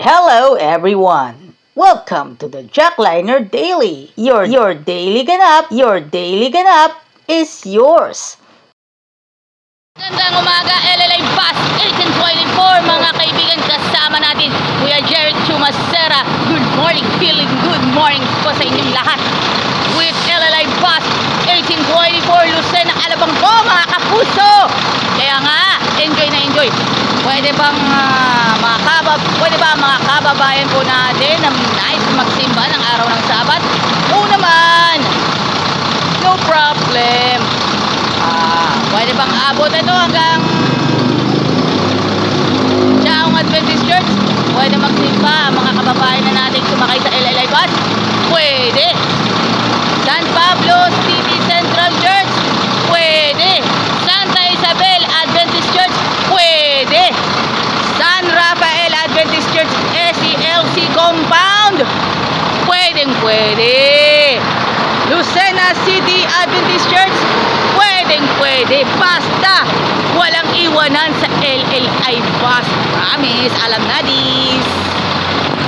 Hello everyone! Welcome to the Jackliner Daily. Your your daily ganap, your daily ganap is yours. Magandang umaga, LLA Bus 1824, mga kaibigan, kasama natin, Kuya Jared Chumacera. Good morning, feeling good morning po sa inyong lahat. With LLA Bus 1824, Lucena, Alabang po, mga kapuso! Kaya nga, enjoy na enjoy. Pwede bang ah, mga kabab, pwede ba mga kababayan po natin na nice magsimba ng araw ng Sabat? Oo naman! No problem! Ah, pwede bang abot ito hanggang Chaong Adventist Church? Pwede magsimba ang mga kababayan na nating sumakay sa LLI bus? Pwede. San Pablo City Central Church? Pwede. Santa Isabel Adventist Church? Pwede. San Rafael Adventist Church SELC Compound? Pwedeng pwede. Lucena City Adventist Church? Pwedeng pwede. Basta walang iwanan sa LLI bus. Promise, alam na dis.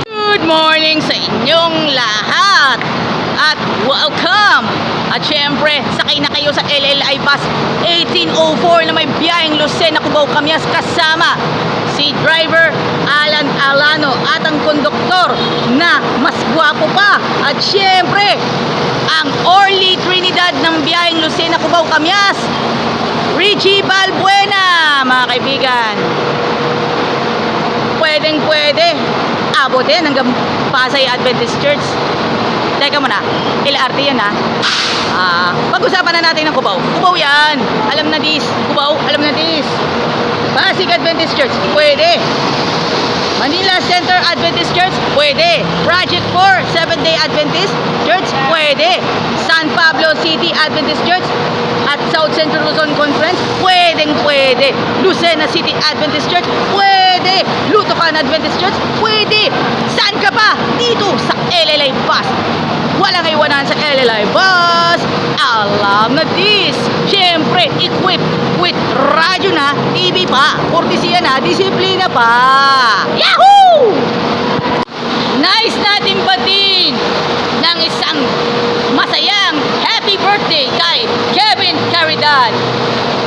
Good morning sa inyong lahat. At welcome. At syempre, sakay na kayo sa LLI bus 1804 na may biyaheng Lucena, Cubao, Camyas kasama si driver Alan Alano at ang konduktor na mas gwapo pa. At syempre, ang Orly Trinidad ng biyaheng Lucena, Cubao, Camyas, Richie Balbuena, mga kaibigan. Pwedeng pwede. Abutin hanggang Pasay Adventist Church. Teka muna, LRT yan ha. Ah, pag-usapan na natin ng Cubao. Cubao yan. Alam na dis. Cubao, alam na dis. Pasig Adventist Church, pwede. Manila Center Adventist Church, pwede. Project 4, Seventh Day Adventist Church, pwede. San Pablo City Adventist Church at South Central Luzon Conference, pwedeng pwede. Lucena City Adventist Church, pwede. Lutokan Adventist Church, pwede. Saan ka pa? Dito sa LLI Bus. Walang iwanan sa LLI Bus. Alam na this. Siyempre, equipped with radyo na, TV pa, kortesiya na, disiplina pa. Yahoo! Nice natin batin ng isang masayang happy birthday kay Kevin Caridad.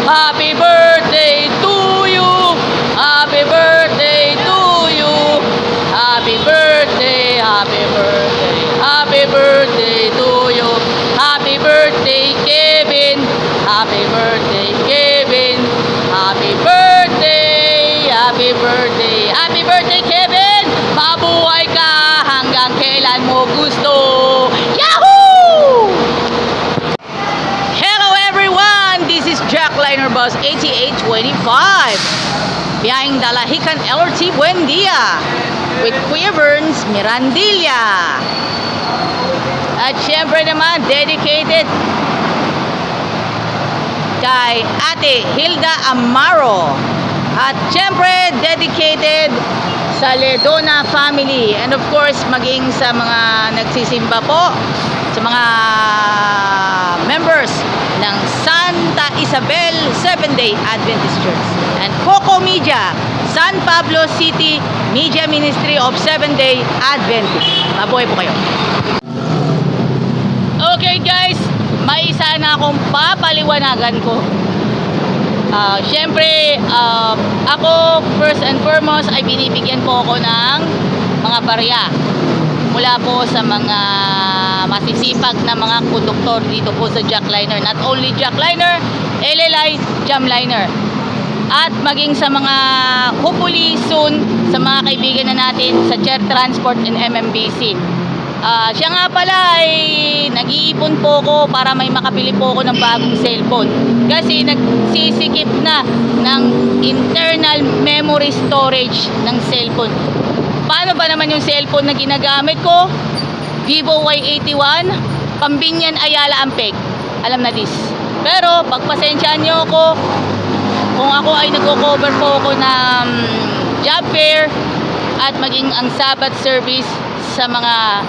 Happy birthday Bus 8825. Biyahing Dalahican LRT Buendia with Kuya Burns Mirandilla. At syempre naman, dedicated kay Ate Hilda Amaro. At syempre, dedicated sa Ledona family. And of course, maging sa mga nagsisimba po, sa mga members ng Santa Isabel Seventh-day Adventist Church. And Coco Media, San Pablo City Media Ministry of Seventh-day Adventist. Mabuhay po kayo. Okay guys, may isa na akong papaliwanagan ko. Ah, Siyempre, ah, ako first and foremost ay binibigyan po ako ng mga barya mula po sa mga masisipag na mga konduktor dito po sa Jackliner. Not only Jackliner, LLI, Jamliner. At maging sa mga hopefully soon sa mga kaibigan na natin sa Chair Transport and MMBC. Ah, siya nga pala ay nag-iipon po ko para may makabili po ako ng bagong cellphone. Kasi nagsisikip na ng internal memory storage ng cellphone. Paano ba naman yung cellphone na ginagamit ko? Vivo Y81, Pambinyan Ayala Ampeg. Alam na this. Pero pagpasensyaan nyo ako, kung ako ay nagko-cover po ako ng job fair at maging ang Sabbath service sa mga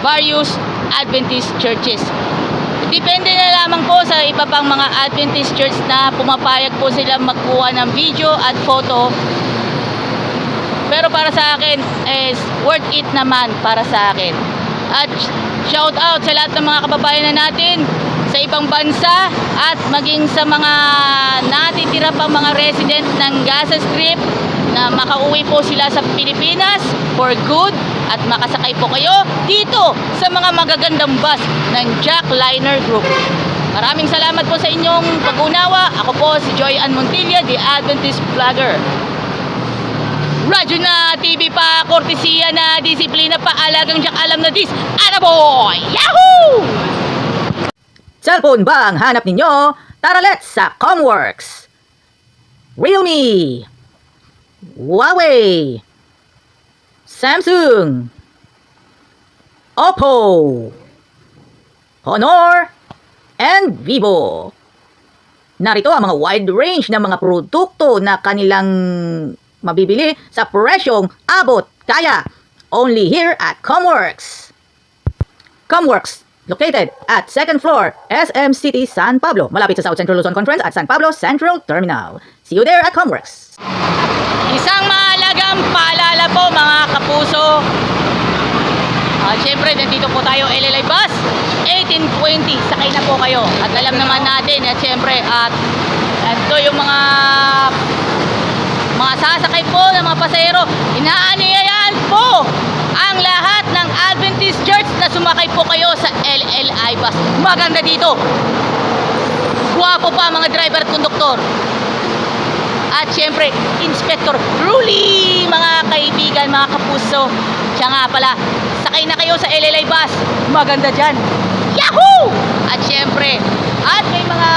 various Adventist churches. Depende na lamang po sa iba pang mga Adventist church na pumapayag po sila magkuha ng video at photo Pero para sa akin is worth it naman para sa akin. At shout out sa lahat ng mga kababayan na natin sa ibang bansa at maging sa mga natitira pa mga resident ng Gaza Strip na makauwi po sila sa Pilipinas for good at makasakay po kayo dito sa mga magagandang bus ng Jack Liner Group. Maraming salamat po sa inyong pag-unawa. Ako po si Joy Ann Montilla, the Adventist Vlogger. Radyo na, TV pa, kortesiya na, disiplina pa, alagang Jack alam na dis. Ana boy! Yahoo! Cellphone ba ang hanap ninyo? Tara let's sa Comworks! Realme! Huawei! Samsung! Oppo! Honor! And Vivo! Narito ang mga wide range ng mga produkto na kanilang mabibili sa presyong abot kaya only here at Comworks. Comworks, located at second floor, SM City, San Pablo, malapit sa South Central Luzon Conference at San Pablo Central Terminal. See you there at Comworks. Isang mahalagang paalala po mga kapuso. At syempre, nandito po tayo, LLI Bus, 1820. Sakay na po kayo. At alam naman natin, at syempre, at ito yung mga mga sasakay po ng mga pasahero. Inaanyayahan po ang lahat ng Adventist Church na sumakay po kayo sa LLI Bus. Maganda dito. Guwapo pa mga driver at konduktor. At syempre, Inspector Truly, mga kaibigan, mga kapuso. Siya nga pala, sakay na kayo sa LLI bus. Maganda dyan. Yahoo! At syempre, at may mga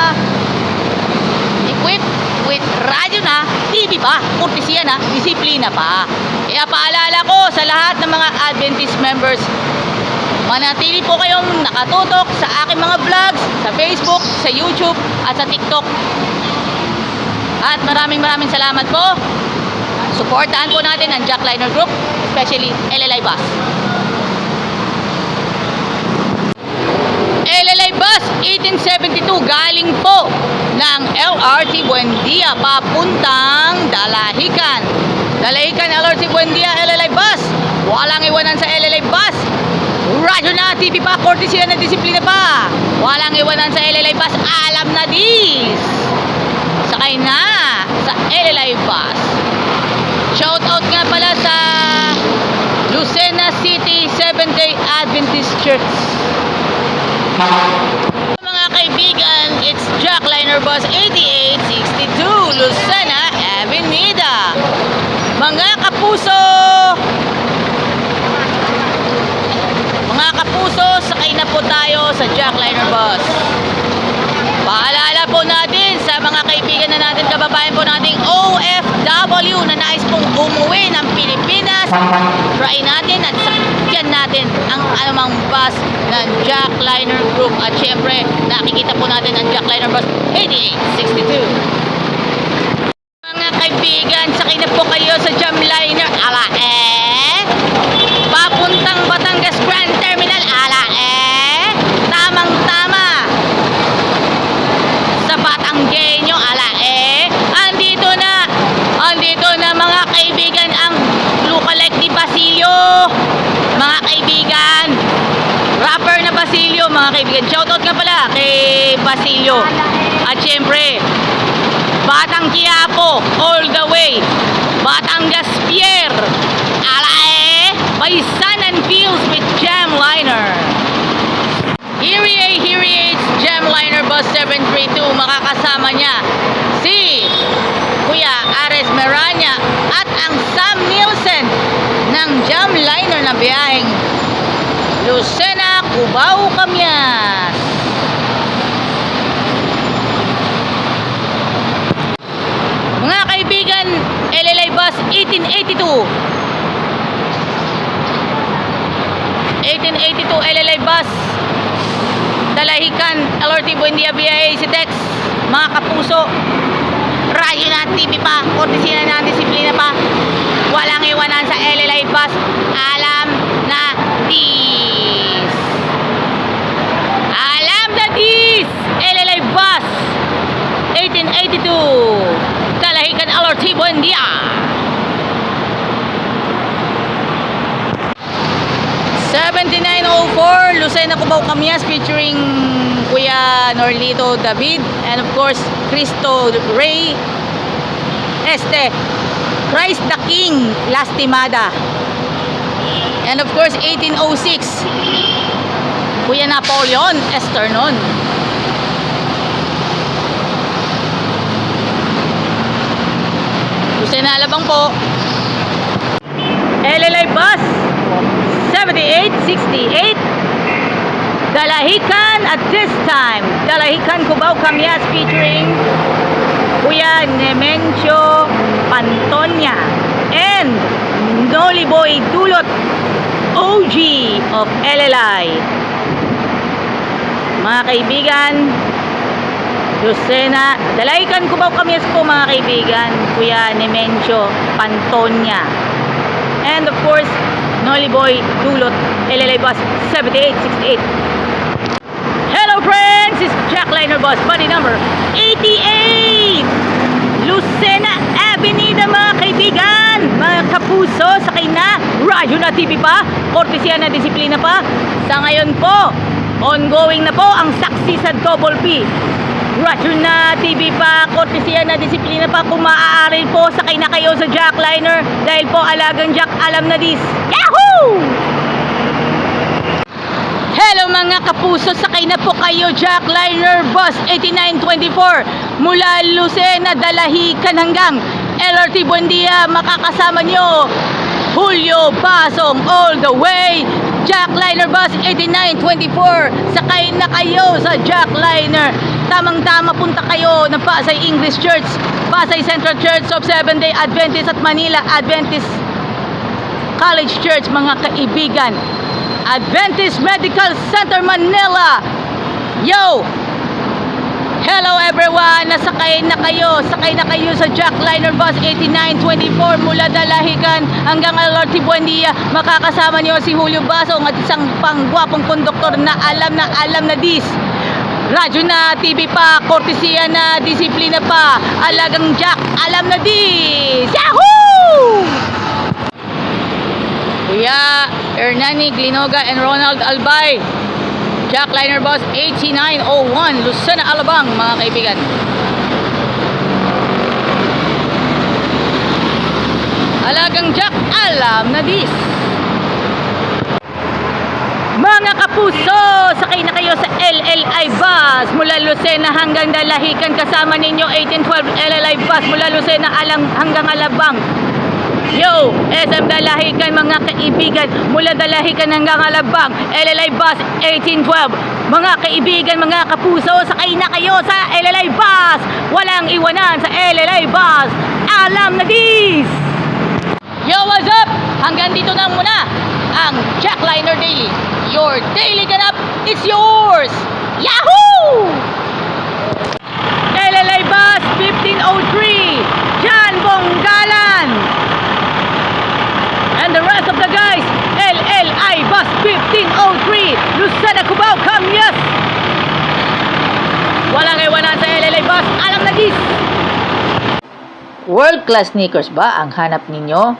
equip with radio na, TV pa, kurtesiya na, disiplina pa. Kaya paalala ko sa lahat ng mga Adventist members, manatili po kayong nakatutok sa aking mga vlogs, sa Facebook, sa YouTube, at sa TikTok. At maraming maraming salamat po. Suportahan po natin ang Jack Liner Group, especially LLI Bus. LLI Bus 1872 galing po ng LRT Buendia papuntang Dalahican. Dalahican LRT Buendia LLI Bus. Walang iwanan sa LLI Bus. Radyo na, TV pa, kortesiya na disiplina pa. Walang iwanan sa LLI Bus. Alam na dis sakay na sa LLI Bus. Shout out nga pala sa Lucena City Seventh-day Adventist Church. Mga kaibigan, it's Jack Liner Bus 8862 Lucena Avenida. Mga kapuso, mga kapuso, sakay na po tayo sa Jack Liner Bus. Paalala po natin sa mga kaibigan na natin, kababayan po nating OFW na nais pong umuwi ng Pilipinas. Try natin at sakyan natin ang anumang bus ng Jack Liner Group. At syempre, nakikita po natin ang Jack Liner Bus 8862. Mga kaibigan, sakay na po kayo sa Jam Liner. Ala eh! Papuntang Batangas Grand Terminal. Ala eh! Tamang-tama! sa Batanggenyo, ala eh. Andito na, andito na mga kaibigan ang lookalike ni Basilio. Mga kaibigan, rapper na Basilio, mga kaibigan. Shoutout nga pala kay Basilio. At syempre, Batang Quiapo, all the way. Batangas Pier. Ala eh, by Sun and Fields with Jam Liner. Here he is, Gemliner Bus 732, makakasama niya si Kuya Ares Meranya at ang Sam Nielsen ng Gemliner na biyaheng Lucena, Cubao, Camyas. Mga kaibigan, LLI Bus 1882 1882 LLI Bus. Dalahican, LRT Buendia BIA si Tex, mga kapuso, radyo na TV pa, kortesina na disiplina pa, walang iwanan sa LLI bus, alam na dis. Alam na dis! LLI bus, 1882, Dalahican LRT Buendia. 7904 Lucena Cubao Camias featuring Kuya Norlito David and of course Cristo Ray Este. Christ the King Lastimada. And of course 1806 Kuya Napoleon Esternon Lucena Alabang po? LLI Bus 7868 Dalahican at this time. Dalahican Cubao Camias featuring Kuya Nemencio Pantonia and Noli Boy Dulot OG of LLI mga kaibigan Lucena Dalahican Cubao Camias po mga kaibigan Kuya Nemencio Pantonia. And of course Noli Boy Dulot LLA Bus 7868 Hello It's Jack Liner Bus, buddy number 88! Lucena Avenida mga kaibigan! Mga kapuso, sakay na! Radyo na TV pa! Kortesya na disiplina pa! Sa ngayon po, ongoing na po ang saksi sa Double P. Radyo na TV pa, kortesya na disiplina pa. Kung maaari po, sakay na kayo sa Jack Liner dahil po alagang Jack alam na dis. Yahoo! Hello mga kapuso, sakay na po kayo Jackliner Bus 8924 mula Lucena, Dalahican hanggang LRT Buendia. Makakasama nyo Julio Basong all the way. Jackliner Bus 8924. Sakay na kayo sa Jackliner. Tamang-tama punta kayo ng Pasay English Church, Pasay Central Church of Seventh-day Adventist at Manila Adventist College Church mga kaibigan. Adventist Medical Center Manila. Yo! Hello everyone! Nasakay na kayo. Sakay na kayo sa Jackliner Bus 8924 mula Dalahican hanggang LRT Buendia. Makakasama niyo si Julio Basong at isang panggwapong konduktor na alam na alam na dis. Radyo na, TV pa, kortesiya na, disiplina pa. Alagang Jack, alam na dis. Yahoo! Kuya Hernani Glinoga and Ronald Albay. Jackliner Bus 8901, Lucena, Alabang, mga kaibigan. Alagang Jack, alam na dis. Mga kapuso, sakay na kayo sa LLI Bus mula Lucena hanggang Dalahican. Kasama ninyo 1812 LLI Bus mula Lucena alang hanggang Alabang. Yo, SM Dalahican mga kaibigan, mula Dalahican hanggang Alabang, LLI Bus 1812. Mga kaibigan, mga kapuso, sakay na kayo sa LLI Bus. Walang iwanan sa LLI Bus. Alam na dis! Yo, what's up? Hanggang dito na muna ang Jackliner Daily. Your daily ganap is yours! Yahoo! LLI Bus 1503, John Bonggalan. And the rest of the guys, LLI Bus 1503, Lucena Cubao, Camias. Walang iwanan sa LLI Bus, alam na dis! World-class sneakers ba ang hanap ninyo?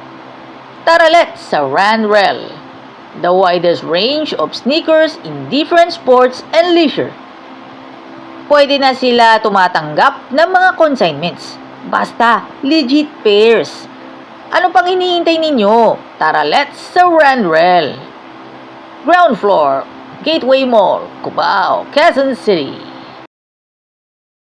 Tara let's sa Ranrel, the widest range of sneakers in different sports and leisure. Pwede na sila tumatanggap ng mga consignments. Basta, legit pairs. Ano pang hinihintay ninyo? Tara let's Ranrel. Ground floor, Gateway Mall, Cubao, Quezon City.